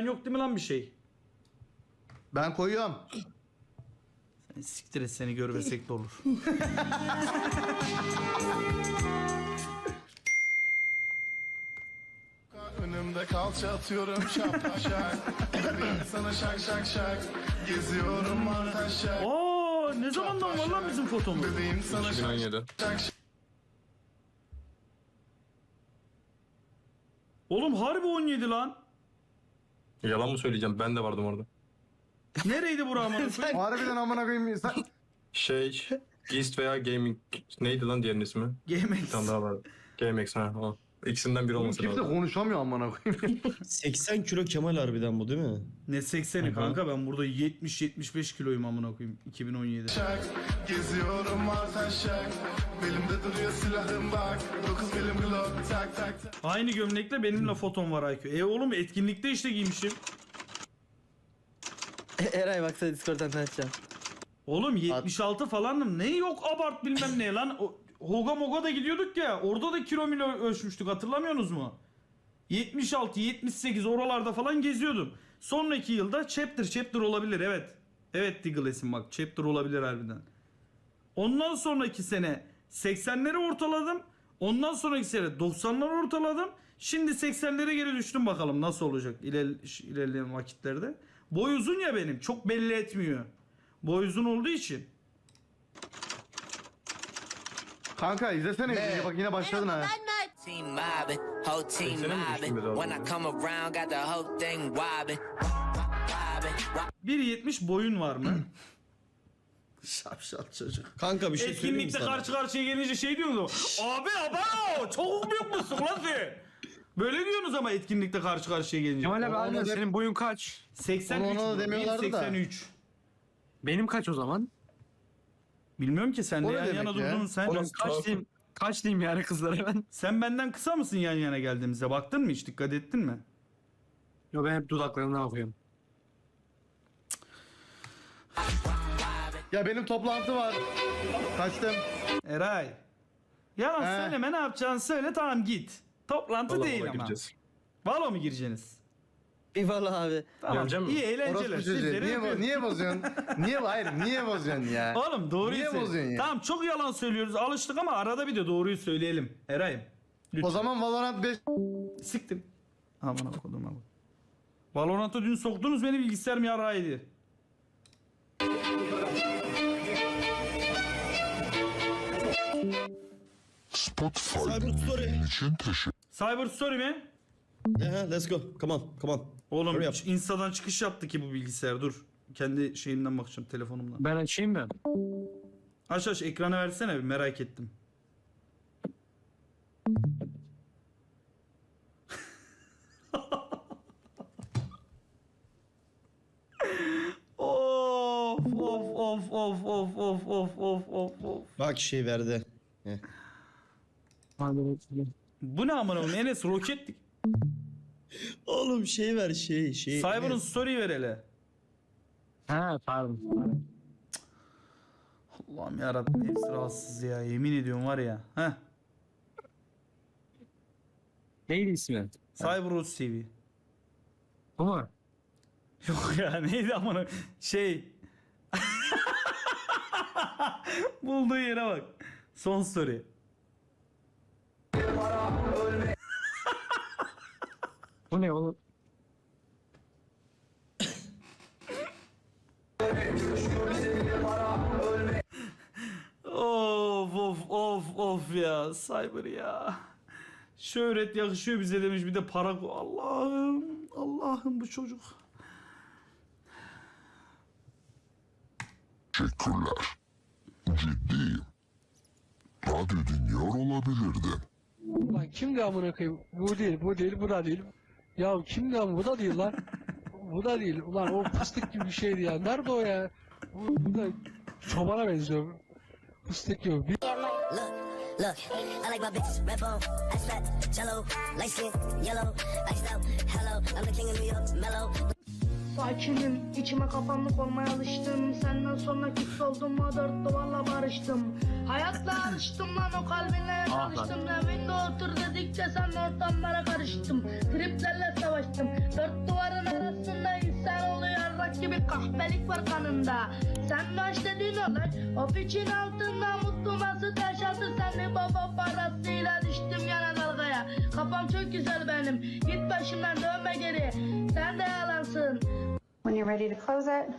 yok değil mi lan bir şey? Ben koyuyorum. Sen siktir et seni görmesek de olur. Önümde kalça atıyorum şap şak sana şak şak şak Geziyorum artaşak Aa ne zamandan var lan bizim fotomuz? Bebeğim sana şak 2017. şak şak Oğlum harbi 17 lan. Yalan mı söyleyeceğim? Ben de vardım orada. Nereydi bu Rahman? Harbiden amına koyayım. Sen... Şey, East veya Gaming neydi lan diğerinin ismi? Bir tane GameX. daha var. GameX ha. O. İkisinden biri olması kimse lazım. konuşamıyor amına koyayım. 80 kilo Kemal harbiden bu değil mi? Ne 80'i kanka ben burada 70-75 kiloyum amına koyayım 2017. şak Geziyorum artaşak Belimde duruyor silahım bak 9 milim glock tak tak tak Aynı gömlekle benimle fotom var IQ. E oğlum etkinlikte işte giymişim. Eray baksana Discord'dan açacağım. Oğlum 76 falandım. Ne yok abart bilmem ne lan. O, Hoga Moga da gidiyorduk ya. Orada da kilo milo ölçmüştük hatırlamıyorsunuz mu? 76, 78 oralarda falan geziyordum. Sonraki yılda chapter chapter olabilir evet. Evet Diggle bak chapter olabilir harbiden. Ondan sonraki sene 80'leri ortaladım. Ondan sonraki sene 90'ları ortaladım. Şimdi 80'lere geri düştüm bakalım nasıl olacak iler, ilerleyen vakitlerde. Boy uzun ya benim çok belli etmiyor. Boy uzun olduğu için. Kanka izlesene videoyu bak yine başladın ha. Team mobbing, whole team Seksene mi düştün mobbing. biraz When I önce? come around, got the whole thing wobbing. Wobbing, 1.70 boyun var mı? Şapşal çocuk. Kanka bir şey söyleyeyim mi Etkinlikte sana? karşı karşıya gelince şey diyorsunuz. Abi abao çok büyük müsün lan sen? Böyle diyorsunuz ama etkinlikte karşı karşıya gelince. Kemal abi Ona harbiden senin boyun kaç? 83 Ona da bu, demiyorlardı da. 1.83. Benim kaç o zaman? Bilmiyorum ki sen de O ne yan yana ya? durdun sen. Oğlum kaç diyeyim? Kaç diyeyim yani kızlara ben? Sen benden kısa mısın yan yana geldiğimizde? Baktın mı hiç dikkat ettin mi? Yo ben hep dudaklarından okuyorum. Ya benim toplantı var. Kaçtım. Eray. Yalan He. söyleme ne yapacağını söyle tamam git. Toplantı Valla değil valla ama. gireceğiz. Valo mu gireceksiniz? Eyvallah abi. Tamam. Geleceğim mi? İyi eğlenceler. Orospu çocuğu. Sizleri Niye, öpüyorum. bo- niye bozuyorsun? niye hayır niye bozuyorsun ya? Oğlum doğruyu Niye söyle. bozuyorsun ya? Tamam çok yalan söylüyoruz alıştık ama arada bir de doğruyu söyleyelim. Eray'ım. Lütfen. O zaman Valorant 5 Siktir. Aman okudum abi. Valorant'a dün soktunuz beni bilgisayarım yarağıydı. Cyber Story. Cyber Story mi? Aha, let's go. Come on, come on. Oğlum Hurry up. Insta'dan çıkış yaptı ki bu bilgisayar dur. Kendi şeyimden bakacağım telefonumdan. Ben açayım mı? Aç aç ekrana versene bir merak ettim. of of of of of of of of of. Bak şey verdi. Bakalım. Bu ne amına koyayım? Enes roketlik. Oğlum şey ver şey şey. Cyber'ın story ver hele. Ha pardon. Allah'ım yarabbim hepsi rahatsız ya yemin ediyorum var ya. Heh. Neydi ismi? Cyber Rus TV. Bu mu? Yok ya neydi amına şey. Bulduğu yere bak. Son story. Bu ne oğlum? Of of of of ya Cyber ya. Şöhret yakışıyor bize demiş bir de para Allah'ım Allah'ım bu çocuk. Teşekkürler. Ciddiyim. Radyo dinliyor olabilirdim. Lan kimdi amına koyayım? Bu değil, bu değil, bu da değil. Ya kimdi ama bu da değil lan. Bu da değil. Ulan o fıstık gibi bir şeydi ya. Nerede o ya? Bu, bu da çobana benziyor. Fıstık gibi. Bir Look, look, I like my bitches red bone, ice fat, jello, light skin, yellow, iced out, hello, I'm the king of New York, mellow. Sakinim, içime kapanlık olmaya alıştım Senden sonra küs oldum, o dört duvarla barıştım Hayatla alıştım lan o kalbinle Ah lan. tanıştım Evinde otur dedikçe sen ortamlara karıştım Triplerle savaştım. Dört duvarın arasında insan oluyor. Rak gibi kahpelik var kanında. Sen baş dediğin olay O piçin altında mutlu mesut yaşadı? Seni baba parasıyla düştüm yana dalgaya. Kafam çok güzel benim. Git başımdan dönme geri. Sen de yalansın. When you're ready to close it,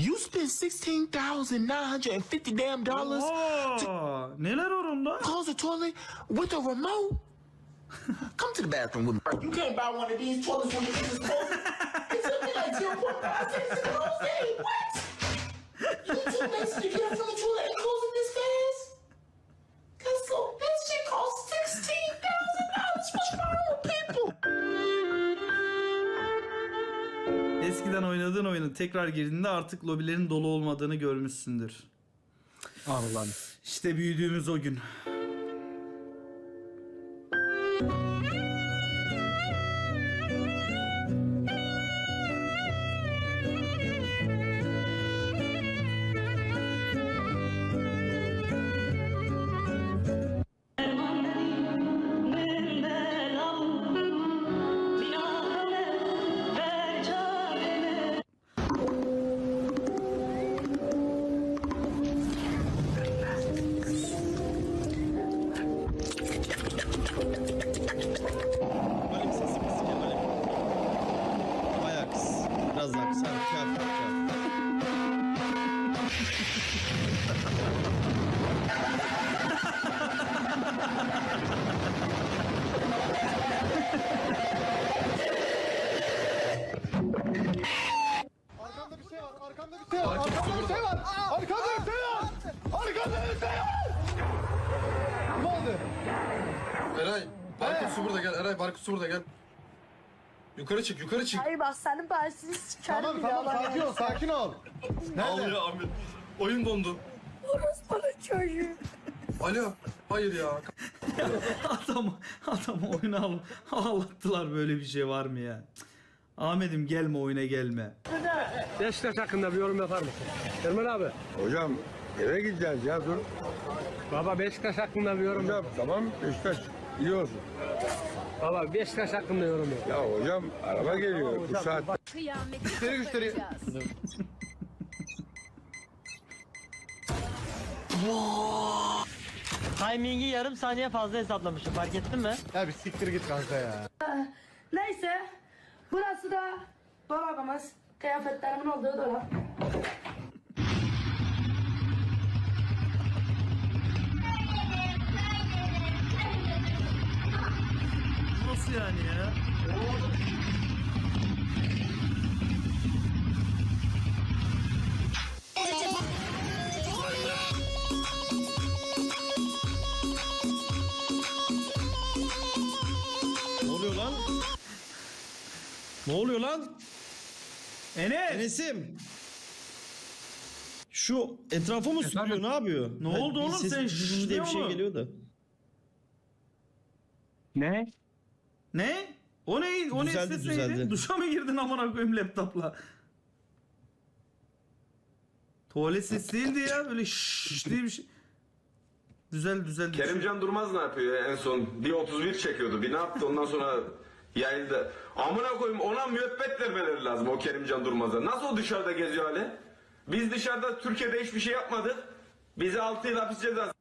You spent $16,950 damn dollars Oo, neler var onda? close the toilet with a remote? Come to the bathroom with me. You can't buy one of these toilets when you just close it. It took me like 0.5 seconds to close it. What? You too lazy to get up from the toilet Eskiden oynadığın oyunu tekrar girdiğinde artık lobilerin dolu olmadığını görmüşsündür. Allah'ım. İşte büyüdüğümüz o gün. Thank you. Yukarı çık, yukarı çık. Hayır bak senin parasını sikerim Tamam tamam sakin ol sakin ol. Al Nerede? ya Ahmet. Oyun dondu. Bana çocuğu. Alo. Hayır ya. Adam, adam oyunu al, ağlattılar böyle bir şey var mı ya? Cık. Ahmet'im gelme oyuna gelme. Beşiktaş hakkında bir yorum yapar mısın? Ermen abi. Hocam eve gideceğiz ya dur. Baba Beşiktaş hakkında bir yorum yap. tamam Beşiktaş iyi olsun. Baba Beşiktaş hakkında yorum yap. Ya hocam araba geliyor bu saat. Güçleri güçleri. Timing'i yarım saniye fazla hesaplamışım fark ettin mi? Ya bir siktir git kanka ya. Neyse. Burası da dolabımız. Kıyafetlerimin olduğu dolap. Nasıl yani ya? Ne oluyor lan? Ne oluyor lan? Enes! Enes'im. Şu etrafı mı sürüyor? Ne yapıyor? Ne oldu oğlum? Sen vızız diye bir şey geliyor da. Ne? Ne? O ne? O ne Düzeldi, ses neydi? düzeldi. Duşa mı girdin amına koyayım laptopla? Tuvalet sesi değildi ya böyle şşş diye bir şey. Güzel güzel. Kerimcan Durmaz ne yapıyor en son? Bir 31 çekiyordu. Bir ne yaptı ondan sonra yayıldı. Amına koyayım ona müebbet vermeleri lazım o Kerimcan Durmaz'a. Nasıl o dışarıda geziyor hali? Biz dışarıda Türkiye'de hiçbir şey yapmadık. Bize 6 yıl hapis cezası.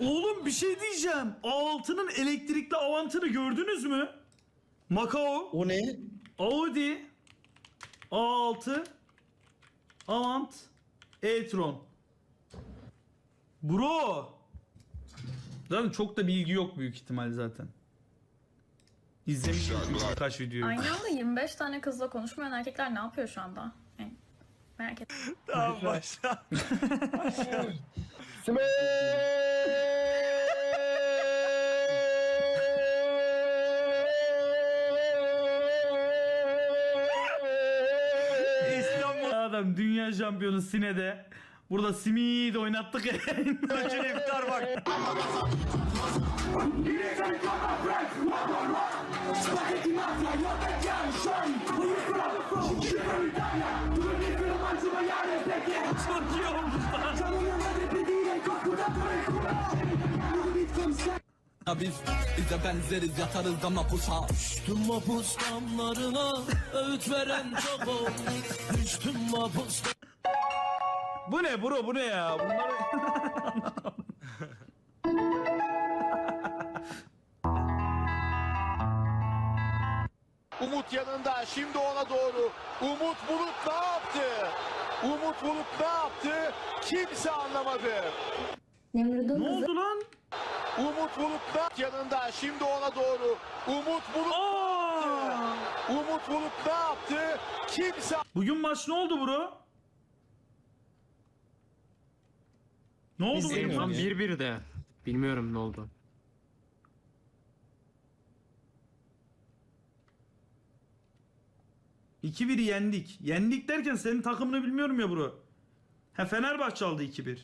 Oğlum bir şey diyeceğim. A6'nın elektrikli avantını gördünüz mü? Macao, O ne? Audi, A6, Avant, e-tron. Bro. Zaten çok da bilgi yok büyük ihtimal zaten. İzlemişim çünkü birkaç videoyu. Aynı anda 25 tane kızla konuşmayan erkekler ne yapıyor şu anda? Yani merak ettim. İstanbul adam dünya şampiyonu Sine'de Burada simit oynattık ya. Önce iftar bak. Biz bize benzeriz yatarız ama pusa Düştüm mapus damlarına Öğüt veren çok oldu Düştüm mapus Bu ne bro bu ne ya? Bunları... Umut yanında şimdi ona doğru. Umut Bulut ne yaptı? Umut Bulut ne yaptı? Kimse anlamadı. Ne oldu lan? Umut Bulut ne yanında şimdi ona doğru. Umut Bulut Aa! Umut Bulut ne yaptı? Kimse Bugün maç ne oldu bro? Ne oldu bugün maç? ya. 1-1 de. Bilmiyorum ne oldu. İki 1i yendik. Yendik derken senin takımını bilmiyorum ya bro. Ha Fenerbahçe aldı 2-1.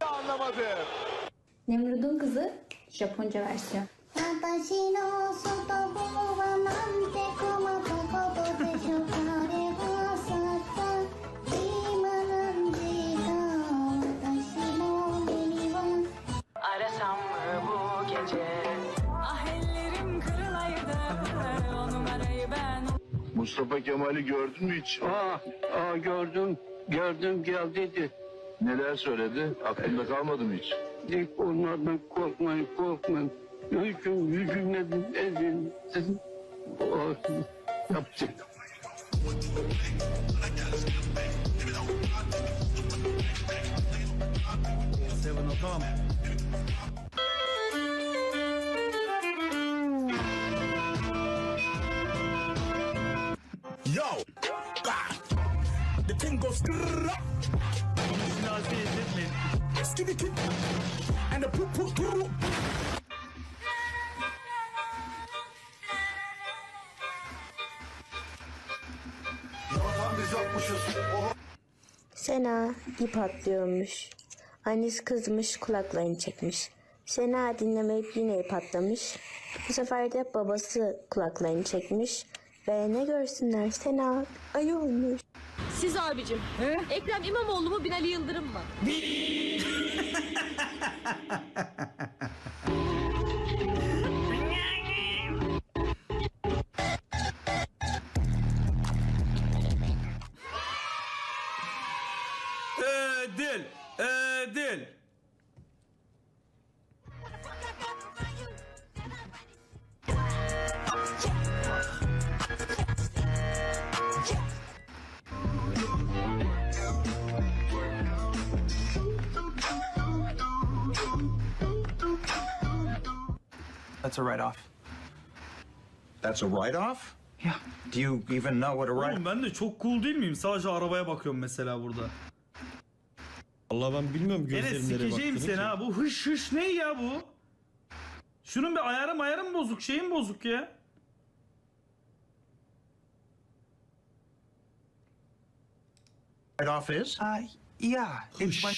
anlamadı. Nemrud'un kızı Japonca versiyon. Mustafa Kemal'i gördün mü hiç? Aa, aa gördüm, gördüm geldiydi. Neler söyledi? Aklımda kalmadı mı hiç? they call Norman Kaufman Kaufman. You should, you should Yo, the thing goes. Skitty kick and the poop poop poop. Sena ip atlıyormuş. Annesi kızmış kulaklarını çekmiş. Sena dinlemeyip yine ip atlamış. Bu sefer de babası kulaklarını çekmiş. Ve ne görsünler Sena ayı olmuş. Siz abicim. Ekrem İmamoğlu mu Binali Yıldırım mı? Ödül. Ödül. That's a write-off That's a write-off? Yeah Do you even know what a Oğlum ben de çok cool değil miyim? Sadece arabaya bakıyorum mesela burada. Allah ben bilmiyorum Enes gözlerim nereye sikeceğim baktığını seni ki. ha. Bu hış hış ne ya bu? Şunun bir ayarım ayarım bozuk. Şeyim bozuk ya. Write-off is? Uh, yeah It's Vay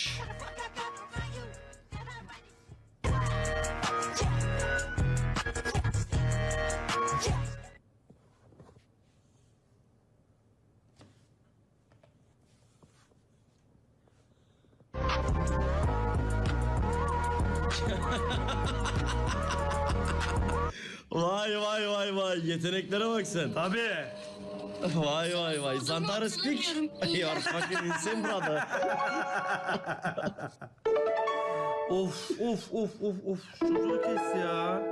vay yeteneklere bak sen. Tabii. Vay vay vay. Zantara speak. You are fucking insane brother. Of of of of of. Çocuğu kes ya.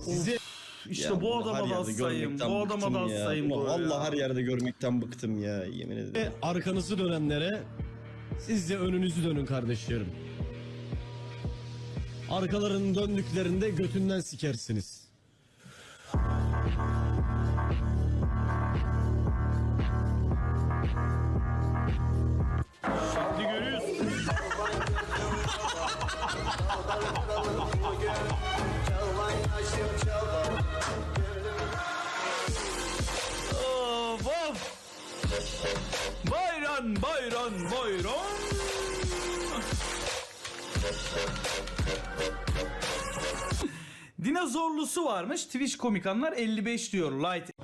Sizi İşte Ya bu adama da yerde hastayım. görmekten Bu adama bıktım da ya. hastayım. Ulan bro Vallahi her yerde görmekten bıktım ya yemin ederim. Arkanızı dönenlere siz de önünüzü dönün kardeşlerim. Arkalarının döndüklerinde götünden sikersiniz. Dinozorlusu varmış. Twitch komikanlar 55 diyor. Light